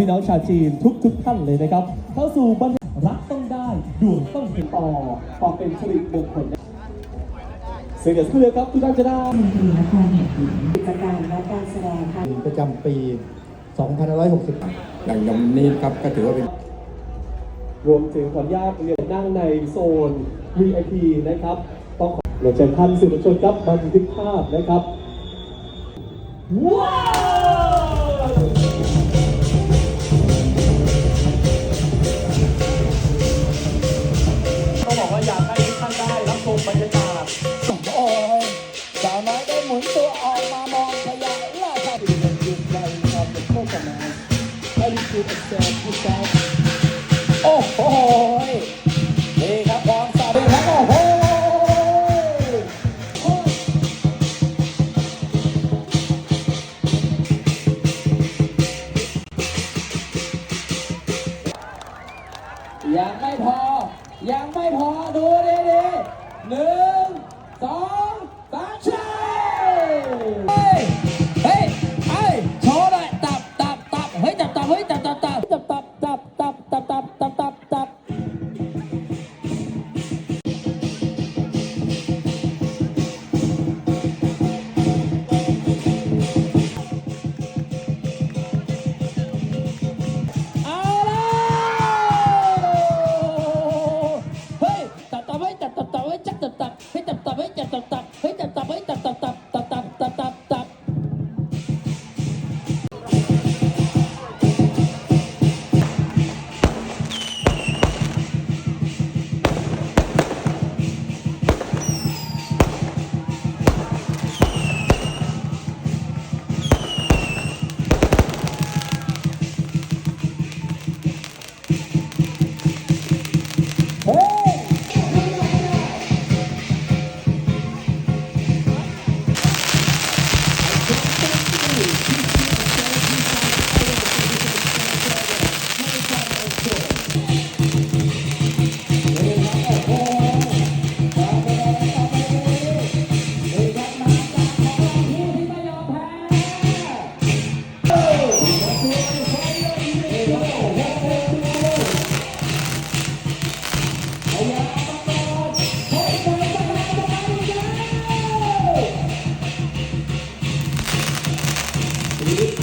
พี่น้องชาวจีนทุกทุกๆท่านเลยนะครับ เข้าสู่บรรยากาศรักต้องได้ดวงต้องเป็นต่อความเป็นสิริมงคลนะเสียงเดี๋ยวสักครู่เดียวครับทุกท่านจะได้นครแห่งกิจกรรมและการแสดงค่ะประจำปี 2560อย่างอย่างนี้ครับก็ถือว่าเป็น รวมถึงขออนุญาตเรียนนั่งในโซน VIP นะครับต้องขอเรียนเชิญท่านสื่อมวลชนครับบันทึกภาพนะครับว้าว ไอ้คือแซมผู้ชายโอ้โหนี่ครับความสาดีครับโอ้โหยังไม่พอ ยังไม่พอ ดูดีๆหนึ่งสอง